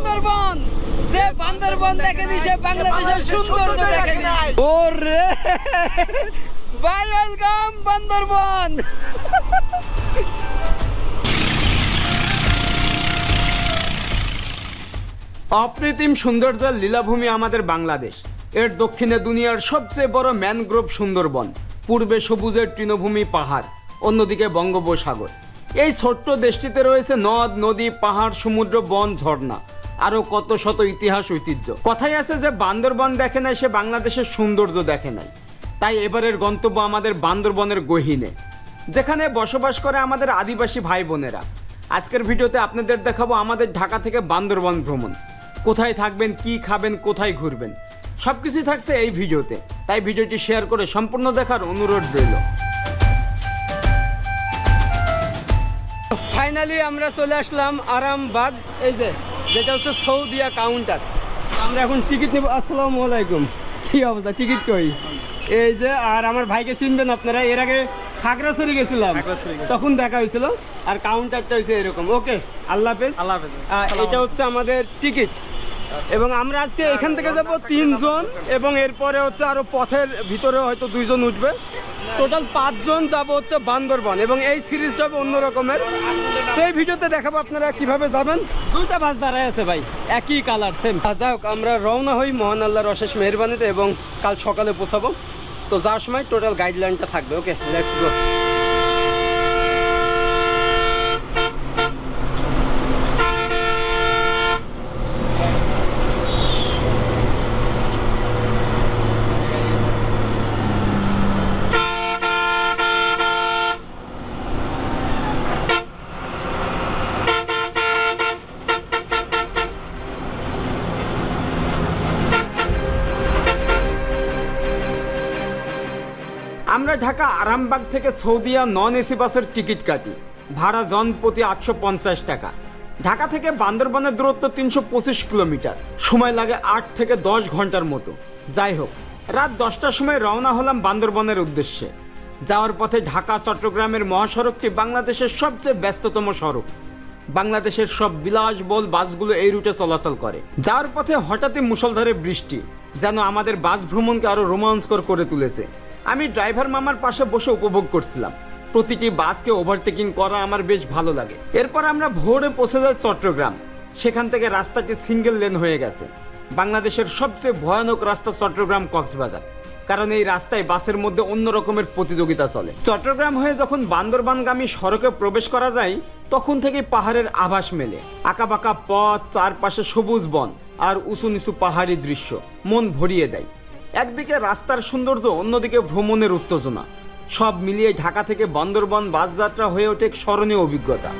বান্দরবন যে বান্দরবন দেখেনি সে বাংলাদেশের সৌন্দর্য দেখেনি। ওরে! ভাই ওয়েলকাম বান্দরবন। অপ্রতিম সৌন্দর্যের লীলাভূমি আমাদের বাংলাদেশ। এর দক্ষিণে দুনিয়ার সবচেয়ে বড় ম্যানগ্রোভ সুন্দরবন পূর্বে সবুজের তৃণভূমি পাহাড় অন্যদিকে বঙ্গোপসাগর। এই ছোট্ট দেশটিতে রয়েছে নদ নদী পাহাড় সমুদ্র বন ঝর্ণা। আরও কত শত ইতিহাস ঐতিহ্য। কথাই আছে যে বান্দরবন দেখে নাই, সে বাংলাদেশের সৌন্দর্য দেখে নাই। তাই এবারের গন্তব্য আমাদের বান্দরবনের গহীনে, যেখানে বসবাস করে আমাদের আদিবাসী ভাই বোনেরা আজকের ভিডিওতে আপনাদের দেখাবো আমাদের ঢাকা থেকে বান্দরবন ভ্রমণ। কোথায় থাকবেন, কি খাবেন, কোথায় ঘুরবেন? সব কিছুই থাকছে এই ভিডিওতে। তাই ভিডিওটি শেয়ার করে সম্পূর্ণ দেখার অনুরোধ রইল। ফাইনালি আমরা চলে আসলাম আরামবাগ, এই যে যেটা হচ্ছে সৌদিয়া কাউন্টার আমরা এখন টিকিট নেব আসসালামু আলাইকুম। কি অবস্থা? টিকিট কই? এই যে আর আমার ভাইকে চিনবেন আপনারা এর আগে খাগড়াছড়ি গেছিলাম। তখন দেখা হয়েছিল আর কাউন্টারটা হয়েছে এরকম। ওকে আল্লাহ হাফেজ। আল্লাহ হাফেজ। এটা হচ্ছে আমাদের টিকিট এবং আমরা আজকে এখান থেকে যাব তিনজন এবং এরপরে হচ্ছে আরও পথের ভিতরে হয়তো দুইজন উঠবে। টোটাল পাঁচজন যাব হচ্ছে বান্দরবন এবং এই সিরিজটা হবে অন্য রকমের। তো এই ভিডিওতে দেখাবো আপনারা কীভাবে যাবেন। দুইটা বাস দাঁড়ায় আছে ভাই, একই কালার সেম যাই হোক, আমরা রওনা হই মহান আল্লাহর অশেষ মেহরবানিতে এবং কাল সকালে পৌঁছাবো। তো যাওয়ার সময় টোটাল গাইডলাইনটা থাকবে ওকে লেটস গো আমরা ঢাকা আরামবাগ থেকে সৌদিয়া নন এসি বাসের টিকিট কাটি। ভাড়া জন প্রতি আটশো পঞ্চাশ টাকা। ঢাকা থেকে বান্দরবানের দূরত্ব তিনশো পঁচিশ কিলোমিটার। সময় লাগে আট থেকে দশ ঘণ্টার মতো। যাই হোক, রাত দশটার সময় রওনা হলাম বান্দরবনের উদ্দেশ্যে। যাওয়ার পথে ঢাকা, চট্টগ্রামের মহাসড়কটি বাংলাদেশের সবচেয়ে ব্যস্ততম সড়ক। বাংলাদেশের সব বিলাসবহুল বাসগুলো এই রুটে চলাচল করে। যাওয়ার পথে হঠাৎই মুষলধারে বৃষ্টি, যেন আমাদের বাস ভ্রমণকে আরও রোমাঞ্চকর করে তুলেছে। আমি ড্রাইভার মামার পাশে বসে উপভোগ করছিলাম। প্রতিটি বাসকে ওভারটেকিং করা আমার বেশ ভালো লাগে। এরপর আমরা ভোরে পৌঁছে যাই চট্টগ্রাম। সেখান থেকে রাস্তাটি সিঙ্গেল লেন হয়ে গেছে। বাংলাদেশের সবচেয়ে ভয়ানক রাস্তা চট্টগ্রাম কক্সবাজার, কারণ এই রাস্তায় বাসের মধ্যে অন্য রকমের প্রতিযোগিতা চলে। চট্টগ্রাম হয়ে যখন বান্দরবানগামী সড়কে প্রবেশ করা যায়, তখন থেকে পাহাড়ের আভাস মেলে। আঁকাবাঁকা পথ, চারপাশে সবুজ বন আর উঁচু নিচু পাহাড়ি দৃশ্য। মন ভরিয়ে দেয়। একদিকে রাস্তার সৌন্দর্য অন্যদিকে ভ্রমণের উত্তেজনা। সব মিলিয়ে ঢাকা থেকে বান্দরবান বাসযাত্রা হয়ে ওঠে স্মরণীয় অভিজ্ঞতা।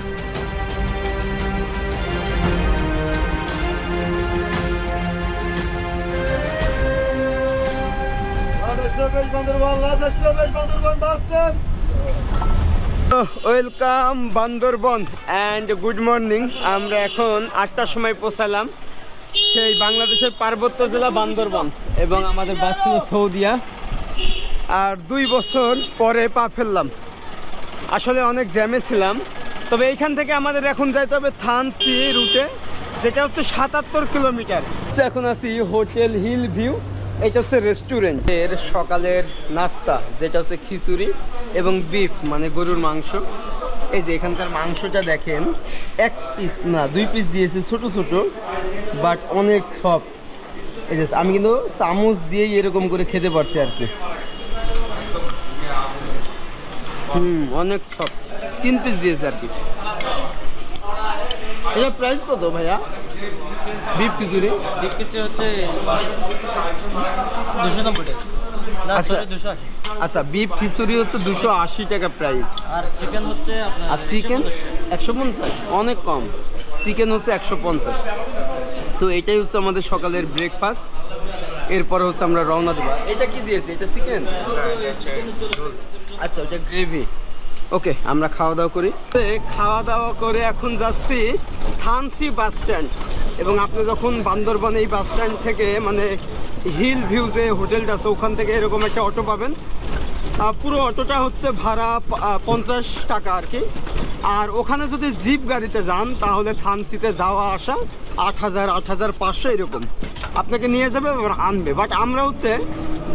Welcome Bandarban and good morning আমরা এখন আটটার সময় পৌঁছালাম। সেই বাংলাদেশের পার্বত্য জেলা বান্দরবন এবং আমাদের বাস ছিল সৌদিয়া। আর দুই বছর পরে পা ফেললাম। আসলে অনেক জ্যামে ছিলাম। তবে এইখান থেকে আমাদের এখন যাইতে হবে থানচি রুটে, যেটা হচ্ছে সাতাত্তর কিলোমিটার। এখন আছি হোটেল হিল ভিউ, এটা হচ্ছে রেস্টুরেন্ট। এর সকালের নাস্তা, যেটা হচ্ছে খিচুড়ি এবং বিফ মানে গরুর মাংস। এই যে এখানকার মাংসটা দেখেন, এক পিস না, দুই পিস দিয়েছে ছোট ছোট বাট অনেক সফট এই যে, আমি কিন্তু চামচ দিয়েই এরকম করে খেতে পারছি আর কি। হুম, অনেক সব তিন পিস দিয়েছে আর কি। এটা প্রাইস কত ভাইয়া? বিফ খিচুড়ি? বিগ পিকচার হচ্ছে দুশো নব্বই টাকা। আচ্ছা। আচ্ছা বিফ খিচুড়ি হচ্ছে দুশো আশি টাকা প্রাইস আর চিকেন হচ্ছে আর চিকেন একশো পঞ্চাশ। অনেক কম। চিকেন হচ্ছে একশো পঞ্চাশ। তো এটাই হচ্ছে আমাদের সকালের ব্রেকফাস্ট এরপরে হচ্ছে আমরা রওনা দেবো। এটা কি দিয়েছে? এটা চিকেন আচ্ছা ওটা গ্রেভি ওকে আমরা খাওয়া দাওয়া করি। খাওয়া দাওয়া করে এখন যাচ্ছি থানসি বাস স্ট্যান্ড। এবং আপনি যখন বান্দরবান এই বাস স্ট্যান্ড থেকে মানে হিল ভিউ যে হোটেলটা আছে, ওখান থেকে এরকম একটা অটো পাবেন। পুরো অটোটা হচ্ছে ভাড়া পঞ্চাশ টাকা আর কি। আর ওখানে যদি জিপ গাড়িতে যান, তাহলে থানচিতে যাওয়া, আসা আট হাজার আট হাজার পাঁচশো এরকম। আপনাকে নিয়ে যাবে আনবে। বাট আমরা হচ্ছে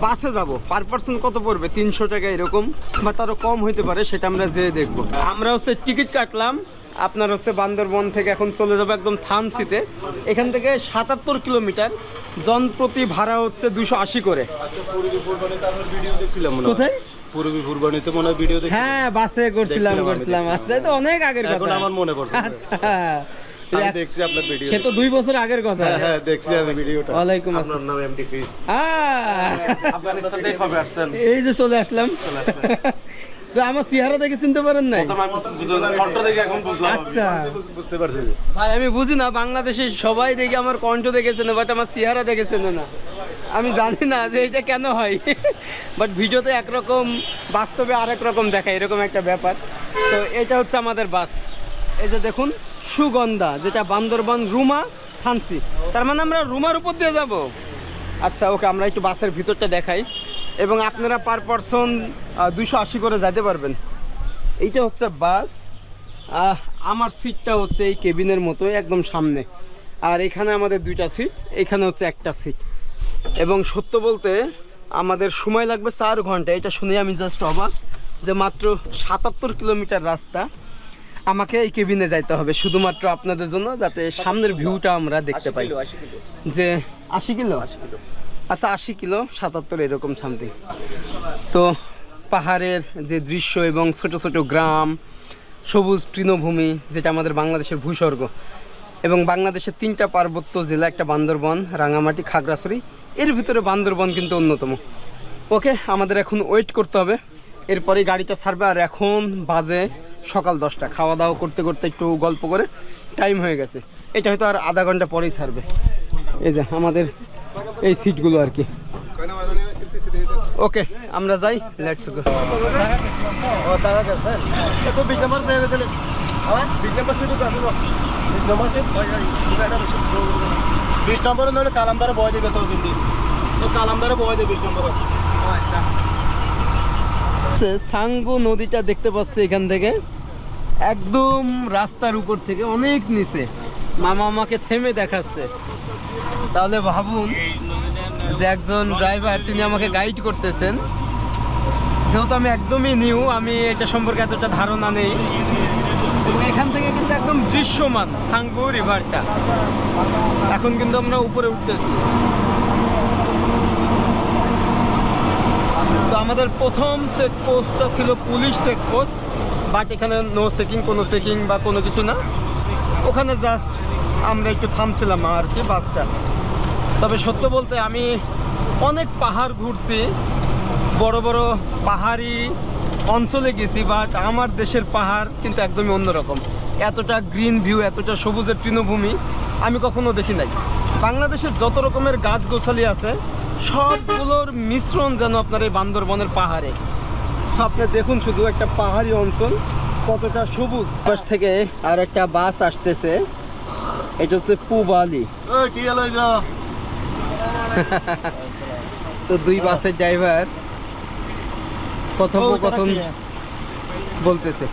বাসে যাব। পার পার্সন কত পড়বে? তিনশো টাকা এরকম, বা তারও কম হইতে পারে, সেটা আমরা যেয়ে দেখব। আমরা হচ্ছে টিকিট কাটলাম। আপনার হচ্ছে বান্দরবন থেকে এখন চলে যাব একদম থানচিতে এখান থেকে সাতাত্তর কিলোমিটার জনপ্রতি ভাড়া হচ্ছে দুশো আশি করে। পূর্বী ফুরবানিতে আপনার ভিডিও দেখছিলাম মনে হয় কোথায় পূর্বী মনে হয় ভিডিও হ্যাঁ বাসে করছিলাম। করছিলাম আচ্ছা এটা অনেক আগের এখন আমার মনে পড়ছে আচ্ছা। দেখছি আপনার ভিডিও সে তো দুই বছর আগের কথা। হ্যাঁ হ্যাঁ দেখছি আমি ভিডিওটা ওয়ালাইকুম আসসালাম। নাম এমডি ফিস আফগানিস্তান থেকে আসছেন? এই যে চলে আসলাম। তো আমার চেহারা দেখে চিনতে পারেন নাই। আচ্ছা। বুঝতে পারছি ভাই আমি বুঝি না বাংলাদেশে সবাই দেখে আমার কণ্ঠ দেখেছে না বাট আমার চেহারা দেখেছে না। আমি জানি না যে এটা কেন হয়। বাট ভিডিওতে একরকম বাস্তবে আরেক রকম দেখায় এরকম একটা ব্যাপার। তো এটা হচ্ছে আমাদের বাস। এই যে দেখুন সুগন্ধা যেটা বান্দরবান রুমা থানসি তার মানে আমরা রুমার উপর দিয়ে যাব। আচ্ছা ওকে আমরা একটু বাসের ভিতরটা দেখাই। এবং আপনারা পার পারসন দুশো আশি করে যেতে পারবেন। এইটা হচ্ছে বাস। আমার সিটটা হচ্ছে এই কেবিনের মতোই একদম সামনে। আর এখানে আমাদের দুইটা সিট এখানে হচ্ছে একটা সিট। এবং সত্য বলতে আমাদের সময় লাগবে চার ঘণ্টা। এটা শুনে আমি জাস্ট অবাক যে মাত্র সাতাত্তর কিলোমিটার রাস্তা আমাকে এই কেবিনে যাইতে হবে শুধুমাত্র আপনাদের জন্য যাতে সামনের ভিউটা আমরা দেখতে পাই। যে আশি কিলো। আচ্ছা আশি কিলো, সাতাত্তর, এরকম সামথিং তো পাহাড়ের যে দৃশ্য এবং ছোট ছোট গ্রাম, সবুজ তৃণভূমি, যেটা আমাদের বাংলাদেশের ভূস্বর্গ, এবং বাংলাদেশের তিনটা পার্বত্য জেলা, একটা বান্দরবন, রাঙামাটি, খাগড়াছড়ি, এর ভিতরে বান্দরবন কিন্তু অন্যতম। ওকে, আমাদের এখন ওয়েট করতে হবে। এরপরে গাড়িটা ছাড়বে, আর এখন বাজে সকাল দশটা। খাওয়া দাওয়া করতে করতে একটু গল্প করে টাইম হয়ে গেছে। এটা হয়তো আর আধা ঘণ্টা পরেই ছাড়বে। এই যে আমাদের এই সিটগুলো আর কি। ওকে আমরা যাই লেটস গো বিশ নম্বর তো বিশ নম্বর সিট বিশ নইলে কালামদারে বয় দেবে তো কিন্তু তো কালামদারে বয় দেবে বিশ নম্বরে। সাঙ্গু নদীটা দেখতে পাচ্ছি এখান থেকে। একদম রাস্তার উপর থেকে অনেক নিচে। মামা আমাকে থেমে দেখাচ্ছে। তাহলে ভাবুন যে একজন ড্রাইভার তিনি আমাকে গাইড করতেছেন। যেহেতু আমি একদমই নিউ আমি এটা সম্পর্কে এতটা ধারণা নেই। এখান থেকে কিন্তু একদম দৃশ্যমান সাঙ্গু রিভারটা এখন কিন্তু আমরা উপরে উঠতেছি। তো আমাদের প্রথম চেক পোস্টটা ছিল পুলিশ চেক পোস্ট বাট এখানে নো চেকিং কোনো চেকিং বা কোনো কিছু না। ওখানে জাস্ট আমরা একটু থামছিলাম আর কি বাসটা। তবে সত্য বলতে আমি অনেক পাহাড় ঘুরছি, বড় বড় পাহাড়ি অঞ্চলে গেছি বাট আমার দেশের পাহাড় কিন্তু একদমই অন্যরকম। এতটা গ্রিন ভিউ এতটা সবুজের তৃণভূমি আমি কখনো দেখি নাই। বাংলাদেশের যত রকমের গাছ গোছালি আছে, সবগুলোর মিশ্রণ যেন আপনার এই বান্দরবনের পাহাড়ে। আপনি দেখুন শুধু একটা পাহাড়ি অঞ্চল, কতটা সবুজ। পাশ থেকে আর একটা বাস আসতেছে। এটা হচ্ছে পুবালি? তো দুই বাসের ড্রাইভার কথোপকথন বলতেছে।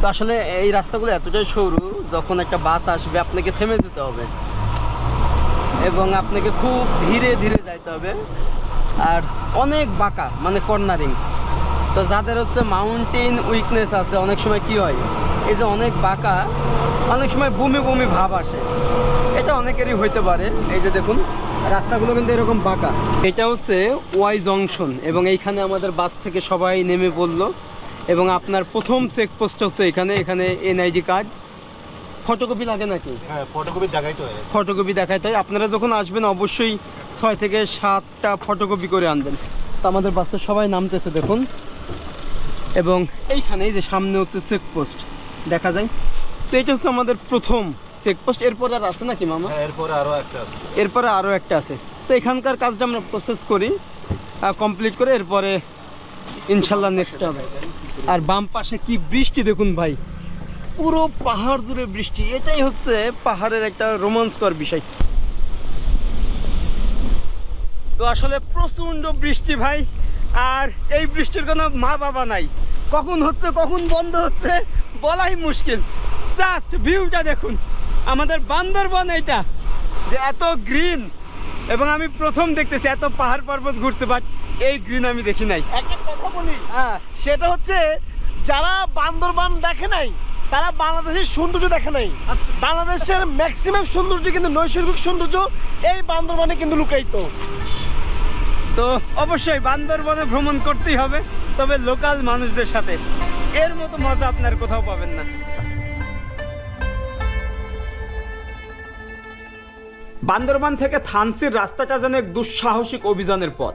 তো আসলে এই রাস্তাগুলো এতটাই সরু যখন একটা বাস আসবে আপনাকে থেমে যেতে হবে। এবং আপনাকে খুব ধীরে ধীরে যাইতে হবে। আর অনেক বাঁকা মানে কর্নারিং। তো যাদের হচ্ছে মাউন্টেন উইকনেস আছে অনেক সময় কি হয় এই যে অনেক বাঁকা অনেক সময় বমি বমি ভাব আসে। অনেকেরই হইতে পারে। এই যে দেখুন রাস্তাগুলো কিন্তু এরকম বাঁকা। এটা হচ্ছে ওয়াই জংশন এবং এইখানে আমাদের বাস থেকে সবাই নেমে পড়ল এবং আপনার প্রথম চেকপোস্ট হচ্ছে এখানে এখানে এনআইডি কার্ড। ফটোকপি লাগে নাকি? হ্যাঁ ফটোকপির জায়গায় হয়। ফটোকপি দেখায় তাই আপনারা যখন আসবেন অবশ্যই ছয় থেকে সাতটা ফটোকপি করে আনবেন। তো আমাদের বাসে সবাই নামতেছে দেখুন। এবং এইখানে এই যে সামনে হচ্ছে চেকপোস্ট দেখা যায়। তো এটা হচ্ছে আমাদের প্রথম চেকপোস্ট এরপর আর আছে নাকি মামা? হ্যাঁ এরপরে আরও একটা আছে। এরপরে আরও একটা আছে। তো এখানকার কাজটা আমরা প্রসেস করি কমপ্লিট করে এরপরে ইনশাল্লাহ নেক্সট হবে। আর বাম পাশে কি বৃষ্টি দেখুন ভাই। পুরো পাহাড় জুড়ে বৃষ্টি। এটাই হচ্ছে পাহাড়ের একটা রোমাঞ্চকর বিষয়। তো আসলে প্রচণ্ড বৃষ্টি ভাই আর এই বৃষ্টির কোনো মা বাবা নাই। কখন হচ্ছে কখন বন্ধ হচ্ছে বলাই মুশকিল। জাস্ট ভিউটা দেখুন। আমাদের বান্দরবন এইটা যে এত গ্রিন এবং আমি প্রথম দেখতেছি এত পাহাড় পর্বত ঘুরছে বাট এই গ্রিন আমি দেখি নাই। একটা কথা বলি। হ্যাঁ। সেটা হচ্ছে যারা বান্দরবান দেখে নাই তারা বাংলাদেশের সৌন্দর্য দেখে নাই। বাংলাদেশের ম্যাক্সিমাম সৌন্দর্য কিন্তু নৈসর্গিক সৌন্দর্য এই বান্দরবানে কিন্তু লুকায়িত। তো অবশ্যই বান্দরবনে ভ্রমণ করতেই হবে তবে লোকাল মানুষদের সাথে। এর মতো মজা আপনার কোথাও পাবেন না। বান্দরবান থেকে থানসির রাস্তাটা যেন এক দুঃসাহসিক অভিযানের পথ।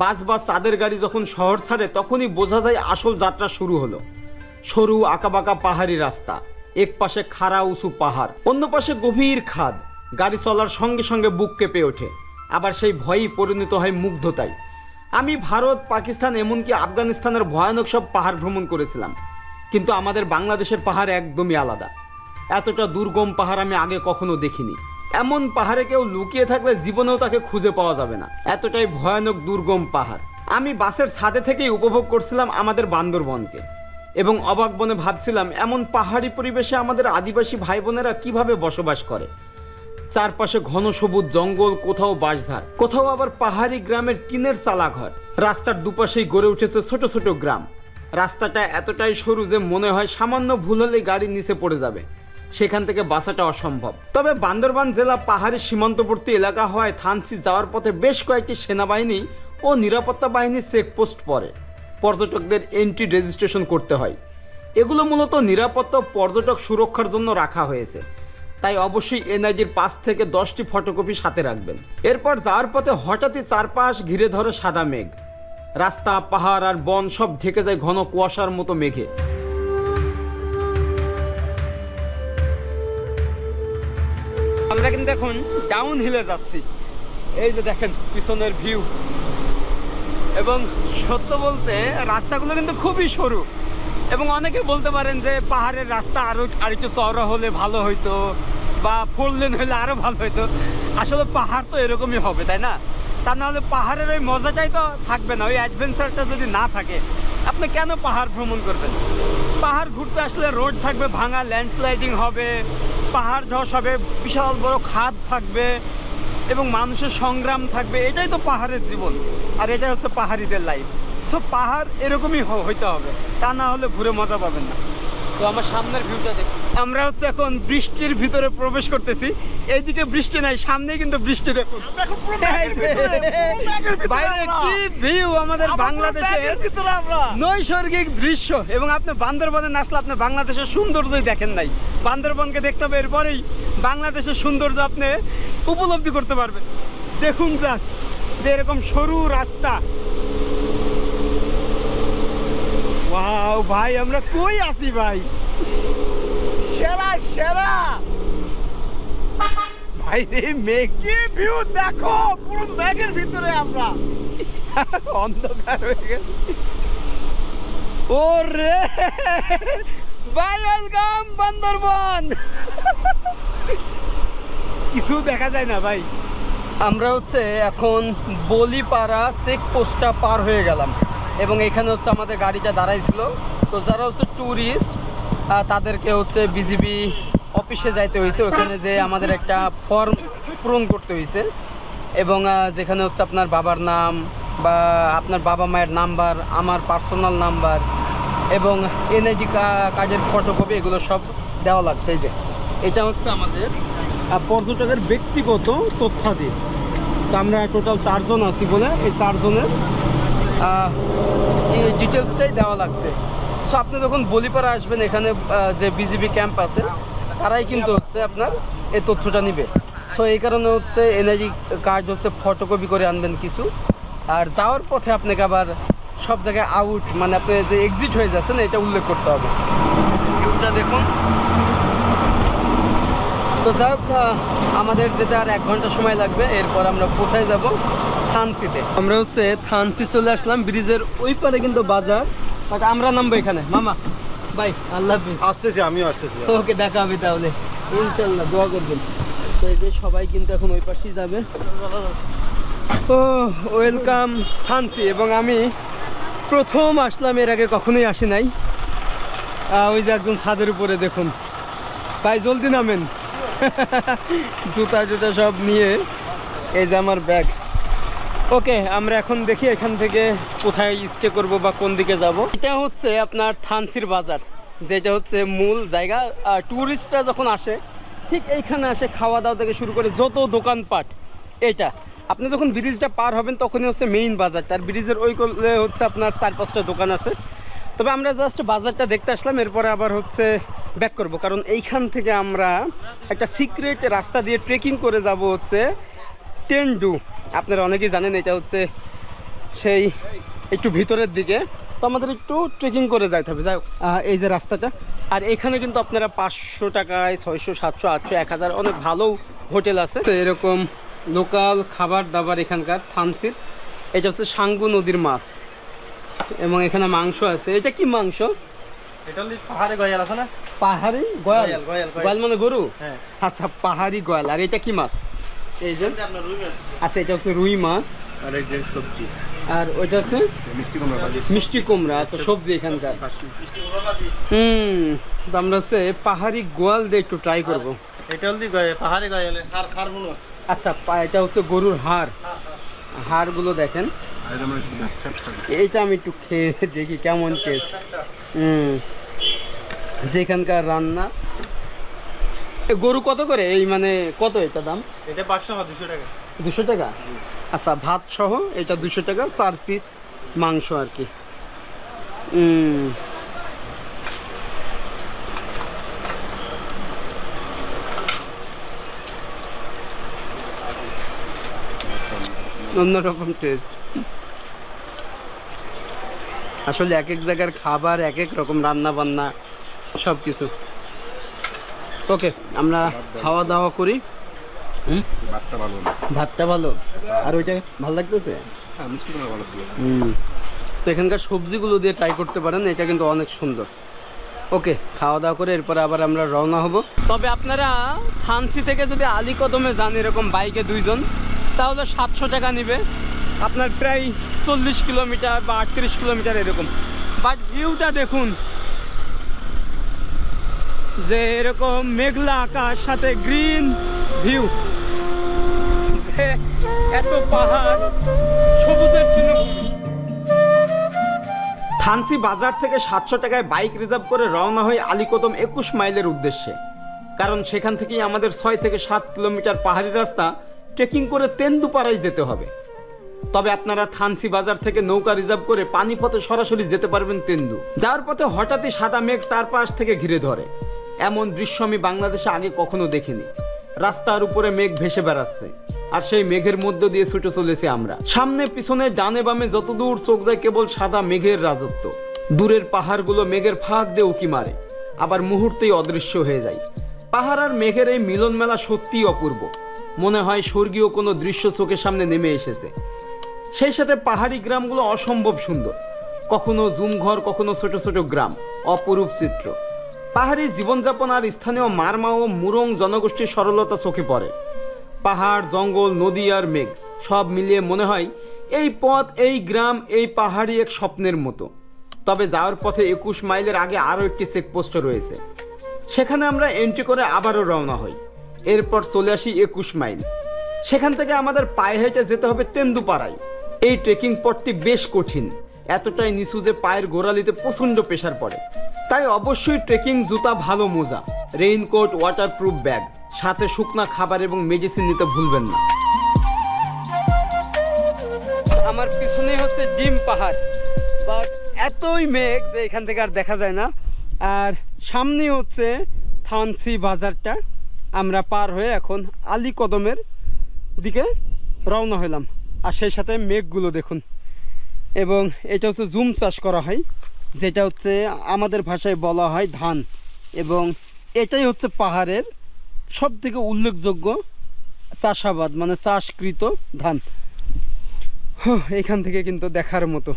বাস বা চাঁদের গাড়ি যখন শহর ছাড়ে, তখনই বোঝা যায় আসল যাত্রা শুরু হলো। সরু আঁকাবাঁকা পাহাড়ি রাস্তা, এক পাশে খাড়া উঁচু পাহাড়, অন্য পাশে গভীর খাদ। গাড়ি চলার সঙ্গে সঙ্গে বুক কেঁপে ওঠে, আবার সেই ভয়ই পরিণত হয় মুগ্ধতায় আমি ভারত, পাকিস্তান এমনকি আফগানিস্তানের ভয়ানক সব পাহাড় ভ্রমণ করেছিলাম, কিন্তু আমাদের বাংলাদেশের পাহাড় একদমই আলাদা। এতটা দুর্গম পাহাড় আমি আগে কখনো দেখিনি। এমন পাহাড়ে কেউ লুকিয়ে থাকলে জীবনেও তাকে খুঁজে পাওয়া যাবে না। এতটাই ভয়ানক দুর্গম পাহাড়। আমি বাসের ছাদে থেকেই উপভোগ করছিলাম আমাদের বান্দরবনকে। এবং অবাক বনে ভাবছিলাম, এমন পাহাড়ি পরিবেশে আমাদের আদিবাসী ভাই বোনেরা কীভাবে বসবাস করে? চারপাশে ঘন সবুজ জঙ্গল, কোথাও বাঁশঝাড়, কোথাও আবার পাহাড়ি গ্রামের টিনের চালাঘর। রাস্তার দুপাশেই গড়ে উঠেছে ছোট ছোট গ্রাম। রাস্তাটা এতটাই সরু যে মনে হয় সামান্য ভুল হলেই গাড়ির নিচে পড়ে যাবে। সেখান থেকে বাঁচাটা অসম্ভব। তবে বান্দরবান জেলা পাহাড়ি সীমান্তবর্তী এলাকা হওয়ায় থানসি যাওয়ার পথে বেশ কয়েকটি সেনাবাহিনী ও নিরাপত্তা বাহিনীর চেকপোস্ট পড়ে। পর্যটকদের এন্ট্রি রেজিস্ট্রেশন করতে হয়। এগুলো মূলত নিরাপত্তা পর্যটক সুরক্ষার জন্য রাখা হয়েছে। তাই অবশ্যই এনআইডির পাঁচ থেকে দশটি ফটোকপি সাথে রাখবেন। এরপর যাওয়ার পথে হঠাৎই চারপাশ ঘিরে ধরে সাদা মেঘ। রাস্তা, পাহাড় আর বন সব ঢেকে যায় ঘন কুয়াশার মতো মেঘে। আমরা কিন্তু এখন ডাউন হিলে যাচ্ছি। এই যে দেখেন, পিছনের ভিউ এবং সত্য বলতে, রাস্তাগুলো কিন্তু খুবই সরু। এবং অনেকে বলতে পারেন যে, পাহাড়ের রাস্তা আরও আরেকটু চওড়া হলে ভালো হইতো, বা ফোর লেন হলে আরও ভালো হইতো। আসলে পাহাড় তো এরকমই হবে, তাই না? তা নাহলে পাহাড়ের ওই মজাটাই তো থাকবে না, ওই অ্যাডভেঞ্চারটা যদি না থাকে। আপনি কেন পাহাড় ভ্রমণ করবেন? পাহাড় ঘুরতে আসলে রোড থাকবে, ভাঙা ল্যান্ডস্লাইডিং হবে পাহাড় ধস হবে, বিশাল বড় খাদ থাকবে এবং মানুষের সংগ্রাম থাকবে, এটাই তো পাহাড়ের জীবন। আর এটাই হচ্ছে পাহাড়িদের লাইফ সো পাহাড় এরকমই হইতে হবে। তা না হলে ঘুরে মজা পাবেন না। তো আমার সামনের ভিউটা দেখুন। আমরা হচ্ছে এখন বৃষ্টির ভিতরে প্রবেশ করতেছি। এইদিকে বৃষ্টি নাই সামনে কিন্তু বৃষ্টি দেখুন। বাইরে কি ভিউ আমাদের বাংলাদেশের নৈসর্গিক দৃশ্য এবং আপনি বান্দরবনে না আসলে আপনি বাংলাদেশের সৌন্দর্যই দেখেন নাই। বান্দরবনকে দেখতে হবে এরপরেই বাংলাদেশের সৌন্দর্য আপনি উপলব্ধি করতে পারবেন। দেখুন জাস্ট যে এরকম সরু রাস্তা ওয়াও ভাই আমরা কই আছি ভাই? সেরা সেরা। ভাই রে মেঘ কি ভিউ দেখো? পুরো ব্যাগের ভিতরে আমরা। অন্ধকার হয়ে গেছে। ওরে! ভাই ওয়েলকাম বান্দরবন। কিছু দেখা যায় না ভাই। আমরা হচ্ছে এখন বলিপাড়া চেকপোস্টটা পার হয়ে গেলাম। এবং এখানে হচ্ছে আমাদের গাড়িটা দাঁড়াইছিল। তো যারা হচ্ছে ট্যুরিস্ট তাদেরকে হচ্ছে বিজিবি অফিসে যাইতে হয়েছে ওখানে যে আমাদের একটা ফর্ম পূরণ করতে হয়েছে এবং যেখানে হচ্ছে আপনার বাবার নাম বা আপনার বাবা মায়ের নাম্বার, আমার পার্সোনাল নাম্বার এবং এনআইডি কার্ডের ফটোকপি এগুলো সব দেওয়া লাগছে এই যে। এটা হচ্ছে আমাদের পর্যটকের ব্যক্তিগত তথ্যাদি। তো আমরা টোটাল চারজন আছি বলে এই চারজনের ডিটেলসটাই দেওয়া লাগছে। সো আপনি যখন বলিপাড়া আসবেন, এখানে যে বিজিবি ক্যাম্প আছে, তারাই কিন্তু হচ্ছে আপনার এই তথ্যটা নিবে। সো এই কারণে হচ্ছে এনআইডি কার্ড হচ্ছে ফটোকপি করে আনবেন কিছু। আর যাওয়ার পথে আপনাকে আবার সব জায়গায় আউট মানে আপনি যে এক্সিট হয়ে যাচ্ছেন, এটা উল্লেখ করতে হবে। ভিউটা দেখুন। তো যাই আমাদের যেতে আর এক ঘণ্টা সময় লাগবে, এরপর আমরা পৌঁছায় যাব। থানসিতে আমরা হচ্ছে থানসি চলে আসলাম ব্রিজের ওই পারে কিন্তু বাজার। বাট আমরা নামবো এখানে। মামা বাই আল্লাহ হাফিজ। আসতেছি আমিও আসতেছি। ওকে দেখা হবে তাহলে। ইনশাল্লাহ দোয়া করবেন। তো এই যে সবাই কিন্তু এখন ওই পাশেই যাবে। ও ওয়েলকাম থানসি এবং আমি প্রথম আসলাম এর আগে কখনোই আসি নাই। ওই যে একজন ছাদের উপরে দেখুন। ভাই জলদি নামেন। জুতা জুতা সব নিয়ে এই যে আমার ব্যাগ। ওকে, আমরা এখন দেখি এখান থেকে কোথায় স্টে করব বা কোন দিকে যাব। এটা হচ্ছে আপনার থানসির বাজার, যেটা হচ্ছে মূল জায়গা। ট্যুরিস্টরা যখন আসে, ঠিক এইখানে আসে খাওয়া দাওয়া থেকে শুরু করে যত দোকানপাট, এটা। আপনি যখন ব্রিজটা পার হবেন, তখনই হচ্ছে মেইন বাজারটা। আর ব্রিজের ওই কোলে হচ্ছে আপনার চার পাঁচটা দোকান আছে। তবে আমরা জাস্ট বাজারটা দেখতে আসলাম, এরপরে আবার হচ্ছে ব্যাক করব। কারণ এইখান থেকে আমরা একটা সিক্রেট রাস্তা দিয়ে ট্রেকিং করে যাব হচ্ছে টেন্ডু আপনারা অনেকেই জানেন এটা হচ্ছে সেই একটু ভিতরের দিকে। তো আমাদের একটু ট্রেকিং করে যাইতে হবে। যাই এই যে রাস্তাটা। আর এখানে কিন্তু আপনারা পাঁচশো টাকায় ছয়শো সাতশো আটশো এক হাজার অনেক ভালো হোটেল আছে। তো এরকম লোকাল খাবার দাবার এখানকার থানসির এটা হচ্ছে সাঙ্গু নদীর মাছ। এবং এখানে মাংস আছে। এটা কি মাংস? পাহাড়ে গয়াল আছে না? পাহাড়ি গয়াল? গয়াল, গয়াল, গয়াল। গয়াল মানে গরু? হ্যাঁ। আচ্ছা পাহাড়ি গয়াল। আর এটা কি মাছ? এই যে আপনার রুই মাছ। আচ্ছা এটা হচ্ছে রুই মাছ। আর এই যে সবজি। আর ওইটা হচ্ছে মিষ্টি কুমড়া মিষ্টি কুমড়া আচ্ছা সবজি এখানকার। মিষ্টি কুমড়া ভাজি। হুম তো আমরা হচ্ছে পাহাড়ি গোয়াল দিয়ে একটু ট্রাই করব। এটা হলে গয়ে পাহাড়ে গয়ালে হার হার মনে আচ্ছা এটা হচ্ছে গরুর হাড়। হাড়গুলো দেখেন। এইটা আমি একটু খেয়ে দেখি কেমন টেস্ট হুম যেখানকার রান্না। গরু কত করে? এই মানে কত এটা দাম? এটা পাঁচশো দুশো টাকা। দুশো টাকা? আচ্ছা ভাত সহ এটা দুশো টাকা চার পিস মাংস আর কি। অন্যরকম টেস্ট আসলে এক এক জায়গার খাবার এক এক রকম রান্না বান্না সব কিছু ওকে আমরা খাওয়া দাওয়া করি। হুম? ভাতটা ভালো আর ওইটা ভালো লাগতেছে? হুম। তো এখানকার সবজিগুলো দিয়ে ট্রাই করতে পারেন এটা কিন্তু অনেক সুন্দর। ওকে খাওয়া দাওয়া করে এরপরে আবার আমরা রওনা হব। তবে আপনারা থানসি থেকে যদি আলী কদমে যান এরকম বাইকে দুইজন তাহলে সাতশো টাকা নেবে। আপনার প্রায় চল্লিশ কিলোমিটার বা আটত্রিশ কিলোমিটার এরকম। বাট ভিউটা দেখুন যে এরকম মেঘলা আকাশ, সাথে গ্রিন ভিউ। এত পাহাড়, সবুজের থানসি বাজার থেকে সাতশো টাকায় বাইক রিজার্ভ করে রওনা হয়ে আলিকদম একুশ মাইলের উদ্দেশ্যে। কারণ সেখান থেকেই আমাদের ছয় থেকে সাত কিলোমিটার পাহাড়ি রাস্তা ট্রেকিং করে তেন্দুপাড়ায় যেতে হবে। তবে আপনারা থানসি বাজার থেকে নৌকা রিজার্ভ করে পানিপথে সরাসরি যেতে পারবেন তেন্দু। যাওয়ার পথে হঠাৎই সাদা মেঘ চারপাশ থেকে ঘিরে ধরে। এমন দৃশ্য আমি বাংলাদেশে আগে কখনো দেখিনি। রাস্তার উপরে মেঘ ভেসে বেড়াচ্ছে, আর সেই মেঘের মধ্য দিয়ে ছুটে চলেছি আমরা। সামনে পিছনে ডানে বামে যতদূর চোখ যায় কেবল সাদা মেঘের রাজত্ব। দূরের পাহাড়গুলো মেঘের ফাঁক দিয়ে উকি মারে, আবার মুহূর্তেই অদৃশ্য হয়ে যায়। পাহাড় আর মেঘের এই মিলন মেলা সত্যিই অপূর্ব। মনে হয় স্বর্গীয় কোনো দৃশ্য চোখের সামনে নেমে এসেছে। সেই সাথে পাহাড়ি গ্রামগুলো অসম্ভব সুন্দর। কখনো জুমঘর, কখনো ছোট ছোট গ্রাম, অপরূপ চিত্র। পাহাড়ি জীবনযাপন আর স্থানীয় মারমা ও মুরং জনগোষ্ঠীর সরলতা চোখে পড়ে। পাহাড়, জঙ্গল, নদী আর মেঘ, সব মিলিয়ে মনে হয় এই পথ, এই গ্রাম, এই পাহাড়ি এক স্বপ্নের মতো। তবে যাওয়ার পথে একুশ মাইলের আগে আরও একটি চেকপোস্ট রয়েছে। সেখানে আমরা এন্ট্রি করে আবারও রওনা হই। এরপর চলে আসি একুশ মাইল। সেখান থেকে আমাদের পায়ে হেঁটে যেতে হবে তেন্দুপাড়ায়। এই ট্রেকিং পথটি বেশ কঠিন। এতটাই নিচু যে পায়ের গোড়ালিতে প্রচণ্ড প্রেশার পড়ে। তাই অবশ্যই ট্রেকিং জুতা ভালো মোজা রেইনকোট ওয়াটারপ্রুফ ব্যাগ সাথে শুকনা খাবার এবং মেডিসিন নিতে ভুলবেন না। আমার পিছনেই হচ্ছে ডিম পাহাড় বাট এতই মেঘ যে এখান থেকে আর দেখা যায় না। আর সামনে হচ্ছে থানসি বাজারটা। আমরা পার হয়ে এখন আলী কদমের দিকে রওনা হলাম। আর সেই সাথে মেঘগুলো দেখুন। এবং এটা হচ্ছে জুম চাষ করা হয়, যেটা হচ্ছে আমাদের ভাষায় বলা হয় ধান। এবং এটাই হচ্ছে পাহাড়ের সব থেকে উল্লেখযোগ্য চাষাবাদ মানে চাষকৃত ধান। এখান থেকে কিন্তু দেখার মতো।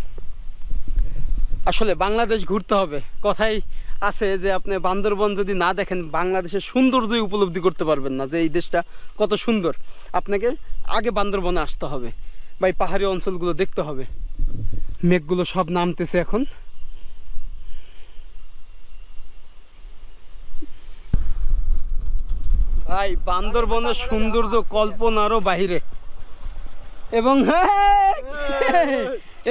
আসলে বাংলাদেশ ঘুরতে হবে। কথাই আছে যে আপনি বান্দরবন যদি না দেখেন, বাংলাদেশের সৌন্দর্যই উপলব্ধি করতে পারবেন না যে এই দেশটা কত সুন্দর। আপনাকে আগে বান্দরবনে আসতে হবে। ভাই পাহাড়ি অঞ্চলগুলো দেখতে হবে। মেঘগুলো সব নামতেছে এখন। ভাই বান্দরবনের সৌন্দর্য কল্পনারও বাহিরে। এবং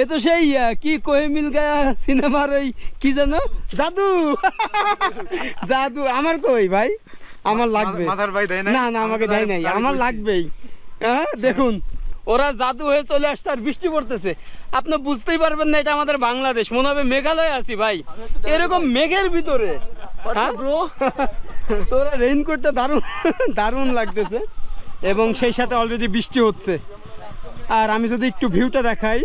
এ তো সেই কি কোহে মিল গায়া সিনেমার ওই কি জানো জাদু। জাদু। আমার কই ভাই? আমার লাগবে। না না আমাকে দেয় নাই। আমার লাগবেই। হ্যাঁ দেখুন। ওরা জাদু হয়ে চলে আসছে আর বৃষ্টি পড়তেছে। আপনি বুঝতেই পারবেন না এটা আমাদের বাংলাদেশ। মনে হবে মেঘালয় আছি ভাই। এরকম মেঘের ভিতরে। ব্রো তোরা রেইনকোটটা দারুণ দারুণ লাগতেছে। এবং সেই সাথে অলরেডি বৃষ্টি হচ্ছে। আর আমি যদি একটু ভিউটা দেখাই।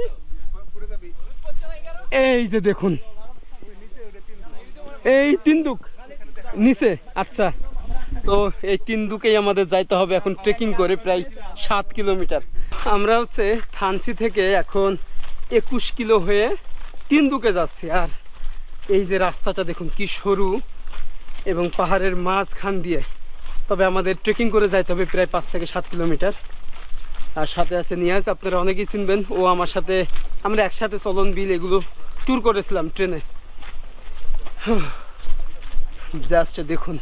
এই যে দেখুন। এই তিনদুক। নিচে আচ্ছা। তো এই তিনদুকেই আমাদের যাইতে হবে এখন ট্রেকিং করে প্রায় সাত কিলোমিটার। আমরা হচ্ছে থানসি থেকে এখন একুশ কিলো হয়ে তিনদুকে যাচ্ছি। আর এই যে রাস্তাটা দেখুন কি সরু এবং পাহাড়ের মাঝখান দিয়ে। তবে আমাদের ট্রেকিং করে যাইতে হবে প্রায় পাঁচ থেকে সাত কিলোমিটার। আর সাথে আছে নিয়াজ, আপনারা অনেকেই চিনবেন। ও আমার সাথে, আমরা একসাথে চলন বিল এগুলো ট্যুর করেছিলাম ট্রেনে জাস্ট দেখুন।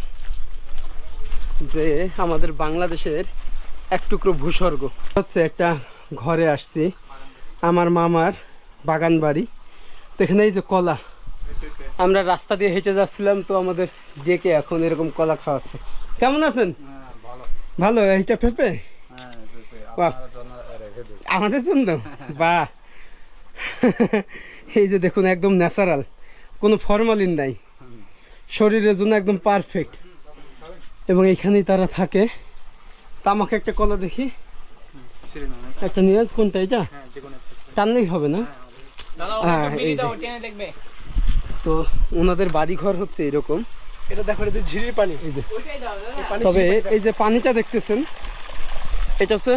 যে আমাদের বাংলাদেশের এক টুকরো ভূস্বর্গ। হচ্ছে একটা ঘরে আসছি, আমার মামার বাগান বাড়ি। তো এখানে এই যে কলা, আমরা রাস্তা দিয়ে হেঁটে যাচ্ছিলাম, তো আমাদের ডেকে এখন এরকম কলা খাওয়াচ্ছে। কেমন আছেন? ভালো। এইটা বাহ। আমাদের জন্য? বাহ। এই যে দেখুন, একদম ন্যাচারাল, কোনো ফরমালিন নাই। শরীরের জন্য একদম পারফেক্ট। এবং এইখানেই তারা থাকে। তামাকে একটা কলা দেখি। একটা নিয়ে আস, কোনটা এটা? টানলেই হবে না? হ্যাঁ এই তো ওনাদের বাড়ি ঘর হচ্ছে এরকম। এটা দেখো এটা ঝিরির পানি। এই যে। তবে এই যে পানিটা দেখতেছেন এটা হচ্ছে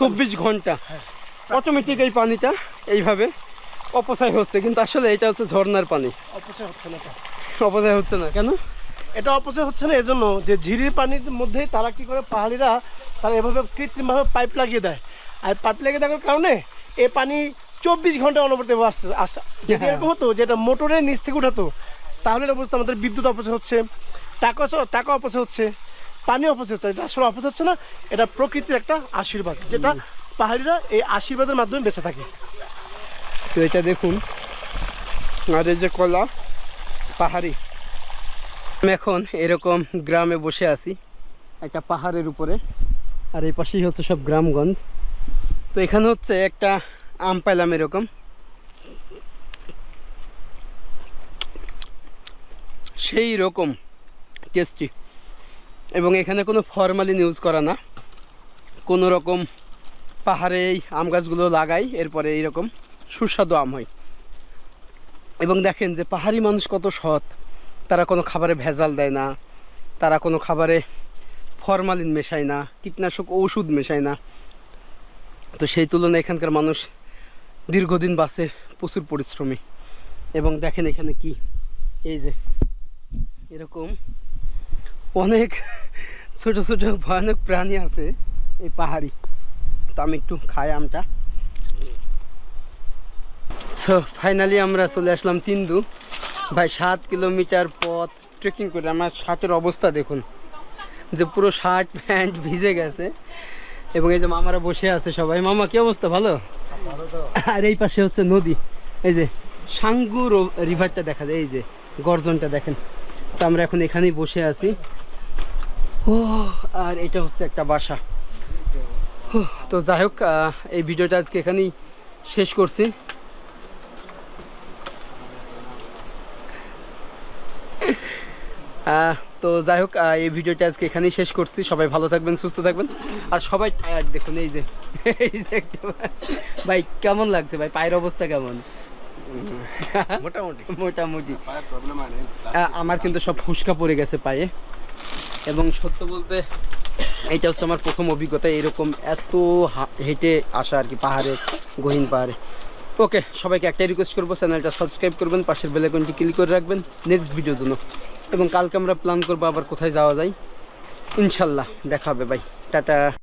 চব্বিশ ঘণ্টা। অটোমেটিক এই পানিটা এইভাবে অপচয় হচ্ছে কিন্তু আসলে এটা হচ্ছে ঝর্ণার পানি। অপচয় হচ্ছে না অপচয় হচ্ছে না। কেন? এটা অপচয় হচ্ছে না এজন্য যে ঝিরির পানির মধ্যেই তারা কি করে পাহাড়িরা তারা এভাবে কৃত্রিমভাবে পাইপ লাগিয়ে দেয়। আর পাইপ লাগিয়ে দেওয়ার কারণে এই পানি চব্বিশ ঘণ্টা অনবরত আসছে আসছে। যদি হ্যাঁ। এরকম হতো যেটা মোটরের নিচ থেকে উঠাতো তাহলে এটা বুঝতো আমাদের বিদ্যুৎ অপচয় হচ্ছে টাকা টাকা অপচয় হচ্ছে পানি অপচয় হচ্ছে। এটা আসলে অপচয় হচ্ছে না এটা প্রকৃতির একটা আশীর্বাদ যেটা পাহাড়িরা এই আশীর্বাদের মাধ্যমে বেঁচে থাকে। তো এটা দেখুন আর এই যে কলা পাহাড়ি। আমি এখন এরকম গ্রামে বসে আছি, একটা পাহাড়ের উপরে। আর এই পাশেই হচ্ছে সব গ্রামগঞ্জ। তো এখানে হচ্ছে একটা আম পাইলাম এরকম। সেই রকম টেস্টি এবং এখানে কোনো ফরমালিন ইউজ করা না। কোনো রকম পাহাড়ে এই আম গাছগুলো লাগাই, এরপরে এইরকম সুস্বাদু আম হয়। এবং দেখেন যে পাহাড়ি মানুষ কত সৎ। তারা কোনো খাবারে ভেজাল দেয় না, তারা কোনো খাবারে ফরমালিন মেশায় না, কীটনাশক ওষুধ মেশায় না। তো সেই তুলনায় এখানকার মানুষ দীর্ঘদিন বাসে প্রচুর পরিশ্রমী। এবং দেখেন এখানে কি, এই যে এরকম অনেক ছোট ছোট ভয়ানক প্রাণী আছে এই পাহাড়ি। তো আমি একটু খাই আমটা। তো ফাইনালি আমরা চলে আসলাম তিন্দু। ভাই, সাত কিলোমিটার পথ। ট্রেকিং করে আমার শার্টের অবস্থা দেখুন। যে পুরো শার্ট, প্যান্ট ভিজে গেছে। এবং এই যে মামারা বসে আছে সবাই। মামা, কি অবস্থা? ভালো? আর এই পাশে হচ্ছে নদী। এই যে সাঙ্গু রিভারটা দেখা যায়। এই যে গর্জনটা দেখেন। তো আমরা এখন এখানেই বসে আছি। ও আর এটা হচ্ছে একটা বাসা। তো যাই হোক এই ভিডিওটা আজকে এখানেই শেষ করছি। তো যাই হোক এই ভিডিওটা আজকে এখানেই শেষ করছি। সবাই ভালো থাকবেন সুস্থ থাকবেন। আর সবাই দেখুন এই যে এই যে ভাই কেমন লাগছে ভাই? পায়ের অবস্থা কেমন? মোটামুটি। মোটামুটি। আমার কিন্তু সব ফুসকা পড়ে গেছে পায়ে। এবং সত্য বলতে এটা হচ্ছে আমার প্রথম অভিজ্ঞতা এরকম এত হেঁটে আসা আর কি পাহাড়ে গহীন পাহাড়ে। ওকে সবাইকে একটাই রিকোয়েস্ট করব চ্যানেলটা সাবস্ক্রাইব করবেন পাশের বেলাইকনটি ক্লিক করে রাখবেন। নেক্সট ভিডিওর জন্য। এবং কালকে আমরা প্ল্যান করব আবার কোথায় যাওয়া যায়। ইনশাল্লাহ দেখা হবে ভাই টাটা।